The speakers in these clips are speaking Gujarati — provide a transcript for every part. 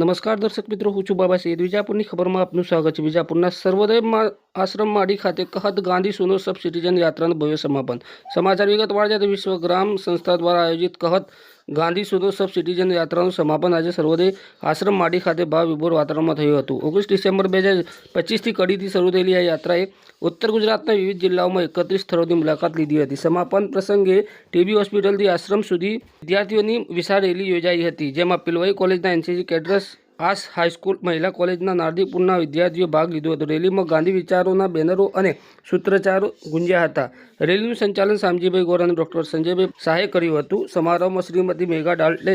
નમસ્કાર દર્શક મિત્રો, હું છું બાબા સૈયદ વિજાપુરની ખબરમાં આપનું સ્વાગત છે. વિજાપુરના સર્વોદય આશ્રમ માડી ખાતે કહત ગાંધી સુનો સબ સિટીઝન યાત્રાનું ભવ્ય સમાપન. સમાચાર વિગતવાર છે વિશ્વ ગ્રામ સંસ્થા દ્વારા આયોજિત કહત ગાંધી સબ સિટીઝન યાત્રાનું સમાપન આજે સર્વોદય આશ્રમ માડી ખાતે ભાવ વિભોર વાતાવરણમાં થયું હતું. ઓગણીસ ડિસેમ્બર બે હજાર પચીસથી કડીથી શરૂ થયેલી આ યાત્રાએ ઉત્તર ગુજરાતના વિવિધ જિલ્લાઓમાં એકત્રીસ સ્થળોની મુલાકાત લીધી હતી. સમાપન પ્રસંગે ટીબી હોસ્પિટલથી આશ્રમ સુધી વિદ્યાર્થીઓની વિશાળ રેલી યોજાઈ હતી, જેમાં પિલવાઈ કોલેજના એનસીસી કેડરસ આસ હાઈસ્કૂલ મહિલા કોલેજના નારદીપુરના વિદ્યાર્થીઓ ભાગ લીધો હતો. રેલીમાં ગાંધી વિચારોના બેનરો અને સૂત્રોચ્ચારો ગુંજ્યા હતા. રેલીનું સંચાલન સામજીભાઈ ગોર અને ડૉક્ટર સંજયભાઈ શાહે કર્યું હતું. સમારોહમાં શ્રીમતી મેઘા ડાલ્ટે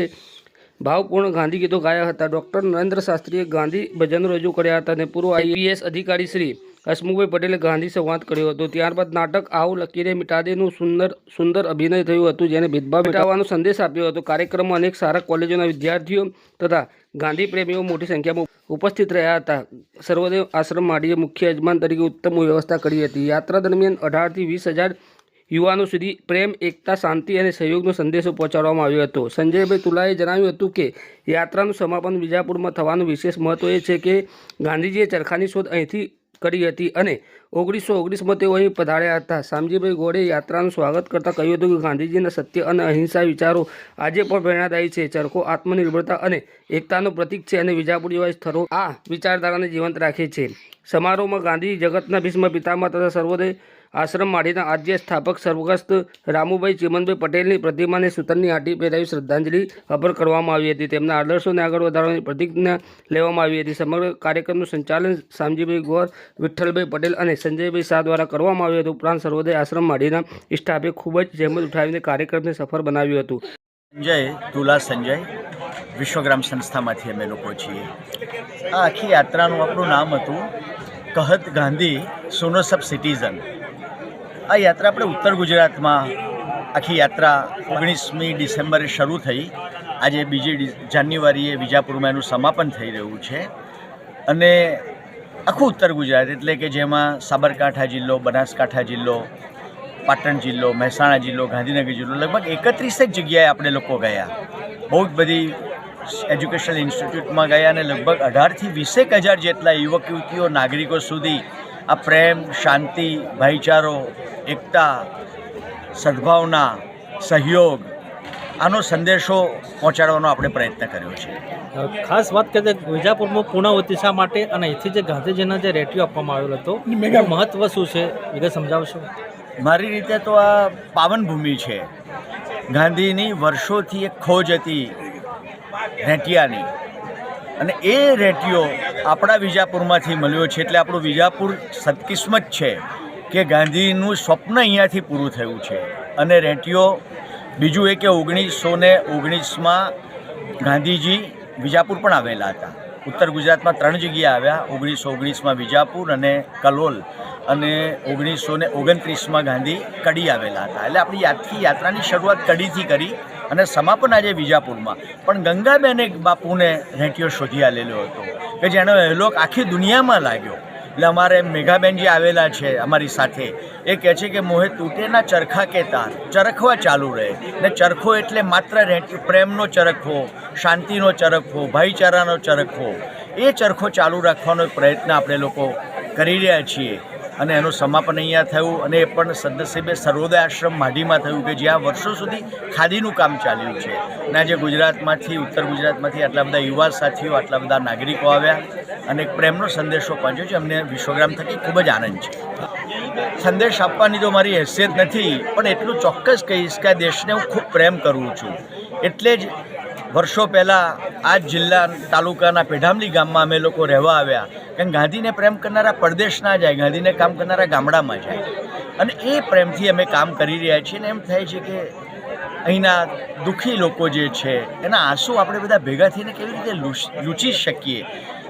ભાવપૂર્ણ ગાંધી ગીતો ગાયા હતા. ડૉક્ટર નરેન્દ્ર શાસ્ત્રીએ ગાંધી ભજન રજૂ કર્યા હતા અને પૂર્વ આઈપીએસ અધિકારી શ્રી હસમુખભાઈ પટેલે ગાંધી સંવાદ કર્યો હતો. ત્યારબાદ નાટક આવો લકીરે મિટાદેનું સુંદર સુંદર અભિનય થયું હતું, જેને ભેદભાવ મિટાવવાનો સંદેશ આપ્યો હતો. કાર્યક્રમમાં અનેક સારા કોલેજોના વિદ્યાર્થીઓ તથા ગાંધી પ્રેમીઓ મોટી સંખ્યામાં ઉપસ્થિત રહ્યા હતા. સર્વોદય આશ્રમ માડીએ મુખ્ય યજમાન તરીકે ઉત્તમ વ્યવસ્થા કરી હતી. યાત્રા દરમિયાન અઢારથી વીસ હજાર યુવાનો સુધી પ્રેમ, એકતા, શાંતિ અને સહયોગનો સંદેશો પહોંચાડવામાં આવ્યો હતો. સંજયભાઈ તુલાએ જણાવ્યું હતું કે, યાત્રાનું સમાપન વિજાપુરમાં થવાનું વિશેષ મહત્વ એ છે કે, ગાંધીજીએ ચરખાની શોધ અહીંથી કરી હતી અને ઓગણીસો ઓગણીસમાં તેઓ અહીં પધાર્યા હતા. શામજીભાઈ ગોળે યાત્રાનું સ્વાગત કરતાં કહ્યું હતું કે ગાંધીજીના સત્ય અને અહિંસા વિચારો આજે પણ પ્રેરણાદાયી છે. ચરખો આત્મનિર્ભરતા અને એકતાનું પ્રતીક છે અને વિજાપુર જેવા સ્થળો આ વિચારધારાને જીવંત રાખે છે. સમારોહમાં ગાંધી જગતના ભીષ્મ પિતામહ તથા સર્વોદય આશ્રમ માડીના આદ્ય સ્થાપક સ્વર્ગસ્થ રામુભાઈ ચિમનભાઈ પટેલની પ્રતિમાને સૂતરની આંટી પહેરાવી શ્રદ્ધાંજલિ અર્પણ કરવામાં આવી હતી. તેમના આદર્શોને આગળ વધારવાની પ્રતિજ્ઞા લેવામાં આવી હતી. સમગ્ર કાર્યક્રમનું સંચાલન શામજીભાઈ ગોર, વિઠ્ઠલભાઈ પટેલ અને સંજયભાઈ શાહ દ્વારા કરવામાં આવ્યું હતું. ઉપરાંત સર્વોદય આશ્રમ માડીના સ્ટાફે ખૂબ જ જહેમત ઉઠાવીને કાર્યક્રમને સફળ બનાવ્યું હતું. સંજય, તુલા સંજય, વિશ્વગ્રામ સંસ્થામાંથી અમે લોકો છીએ. આ આખી યાત્રાનું આપણું નામ હતું કહત ગાંધી સુનો સબ સિટીઝન આ યાત્રા આપણે ઉત્તર ગુજરાતમાં આખી યાત્રા ઓગણીસમી ડિસેમ્બરે શરૂ થઈ. આજે બીજી જાન્યુઆરીએ વિજાપુરમાં એનું સમાપન થઈ રહ્યું છે. અને આખું ઉત્તર ગુજરાત એટલે કે જેમાં સાબરકાંઠા જિલ્લો, બનાસકાંઠા જિલ્લો, પાટણ જિલ્લો, મહેસાણા જિલ્લો, ગાંધીનગર જિલ્લો લગભગ એકત્રીસેક જગ્યાએ આપણે લોકો ગયા. બહુ જ બધી એજ્યુકેશનલ ઇન્સ્ટિટ્યૂટમાં ગયા અને લગભગ અઢારથી વીસેક હજાર જેટલા યુવક યુવતીઓ નાગરિકો સુધી આ પ્રેમ શાંતિ ભાઈચારો એકતા સદભાવના સહયોગ આનો સંદેશો પહોંચાડવાનો આપણે પ્રયત્ન કર્યો છે. ખાસ વાત કરીએ તો વિજાપુરમાં પૂર્ણાવતી શા માટે અને અહીંથી જે ગાંધીજીના જે રેટિયો આપવામાં આવેલો હતો એનું મહત્વ શું છે? વિગત સમજાવશો? મારી રીતે તો આ પાવન ભૂમિ છે. ગાંધીની વર્ષોથી એક ખોજ હતી રેટિયાની. અને એ રેટિયો આપણા વિજાપુરમાંથી મળ્યો છે એટલે આપણું વિજાપુર સદકિસ્મત છે કે ગાંધીનું સ્વપ્ન અહીંયાથી પૂરું થયું છે. અને રેટિયો બીજું એ કે ઓગણીસો ને ઓગણીસમાં ગાંધીજી વિજાપુર પણ આવેલા હતા. ઉત્તર ગુજરાતમાં ત્રણ જગ્યાએ આવ્યા, ઓગણીસો ઓગણીસમાં વિજાપુર અને કલોલ અને ઓગણીસો ને ઓગણત્રીસમાં ગાંધી કડી આવેલા હતા. એટલે આપણી યાદથી, યાત્રાની શરૂઆત કડીથી કરી અને સમાપન આજે વિજાપુરમાં. પણ ગંગાબેને બાપુને રેંટિયો શોધી આલેલો હતો કે જેનો એલોક આખી દુનિયામાં લાગ્યો. એટલે અમારે મેઘાબેન જે આવેલા છે અમારી સાથે. એ કહે છે કે, મોહે તૂટેના ચરખા કે તાર. ચરખવા ચાલુ રહે. ને ચરખો એટલે માત્ર પ્રેમનો ચરખો, શાંતિનો ચરખો, ભાઈચારાનો ચરખો. એ ચરખો ચાલુ રાખવાનો પ્રયત્ન આપણે લોકો કરી રહ્યા છીએ. અને એનું સમાપન અહીંયા થયું અને એ પણ સદનસીબે સર્વોદય આશ્રમ માઢીમાં થયું કે જ્યાં વર્ષો સુધી ખાદીનું કામ ચાલ્યું છે. અને આજે ગુજરાતમાંથી, ઉત્તર ગુજરાતમાંથી આટલા બધા યુવા સાથીઓ, આટલા બધા નાગરિકો આવ્યા અને એક પ્રેમનો સંદેશો પહોંચ્યો છે. અમને વિશ્વગ્રામ થકી ખૂબ જ આનંદ છે. સંદેશ આપવાની તો મારી હેસિયત નથી, પણ એટલું ચોક્કસ કહીશ કે આ દેશને હું ખૂબ પ્રેમ કરું છું. એટલે જ વર્ષો પહેલાં આ જિલ્લા તાલુકાના પેઢામલી ગામમાં અમે લોકો રહેવા આવ્યા. કારણ ગાંધીને પ્રેમ કરનારા પરદેશ ના જાય ગાંધીને કામ કરનારા ગામડામાં જાય અને એ પ્રેમથી અમે કામ કરી રહ્યા છીએ અને એમ થાય છે કે અહીંના દુઃખી લોકો જે છે એના આંસુ આપણે બધા ભેગા થઈને કેવી રીતે લૂછ- લૂછી શકીએ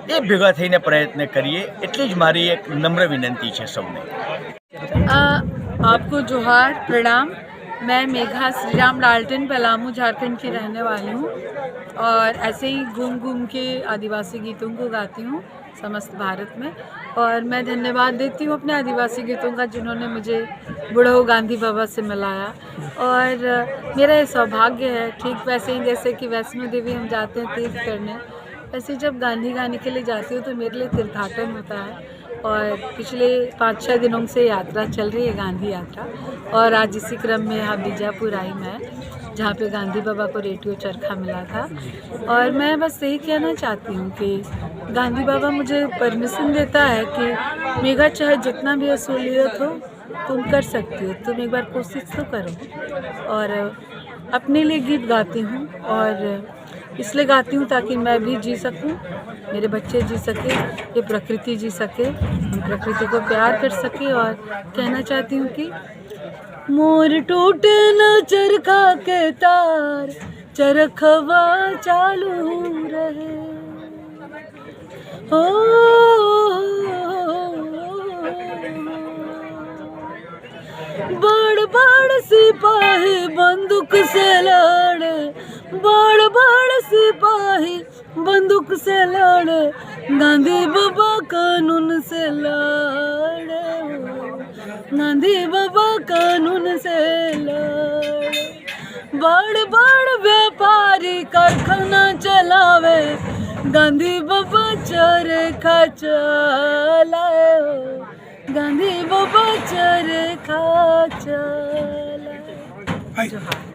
એ ભેગા થઈને પ્રયત્ન કરીએ એટલી જ મારી એક નમ્ર વિનંતી છે સૌને अ, आपको जोहार प्रणाम मैं मेघा श्री राम लालटन पलामू झारखंड की रहने वाली हूँ और ऐसे ही घूम घूम के आदिवासी गीतों को गाती हूँ समस्त भारत में। और मैं धन्यवाद देती हूँ अपने आदिवासी गीतों का जिन्होंने मुझे बुढ़ो गांधी बाबा से मिलाया। और मेरा ये सौभाग्य है, ठीक वैसे ही जैसे कि वैष्णो देवी हम जाते हैं तीर्थ करने। वैसे जब गांधी गाने के लिए जाती हूँ तो मेरे लिए तीर्थाटन होता है। और पिछले पाँच छः दिनों से यात्रा चल रही है गांधी यात्रा। और आज इसी क्रम में यहाँ बीजापुर आई मैं। जहाँ पे गांधी बाबा को रेडियो चरखा मिला था। और मैं बस यही कहना चाहती हूँ कि गांधी बाबा मुझे परमिशन देता है कि मेघा चाहे जितना भी असूलियत हो, तुम कर सकती हो। तुम एक बार कोशिश तो करो। और अपने लिए गीत गाती हूँ और इसलिए गाती हूँ ताकि मैं भी जी सकूँ, मेरे बच्चे जी सके, ये प्रकृति जी सके प्रकृति को प्यार कर सके। और कहना चाहती हूँ कि મોર તૂટે ન ચરખા કે તાર ચરખવા ચાલુ રહે હો બડ બડ સિપાહી બંદૂક સે લડ બડ બડ સિપાહી બંદૂક સે લડ ગાંધી બાબા કાનૂન સે લડ ગાંધી कानून से लड़े बड़ बड़ व्यापारी कारखाना चलावे गांधी बाबा चरखा चलाए हो गांधी बाबा चरखा चलाए जोहार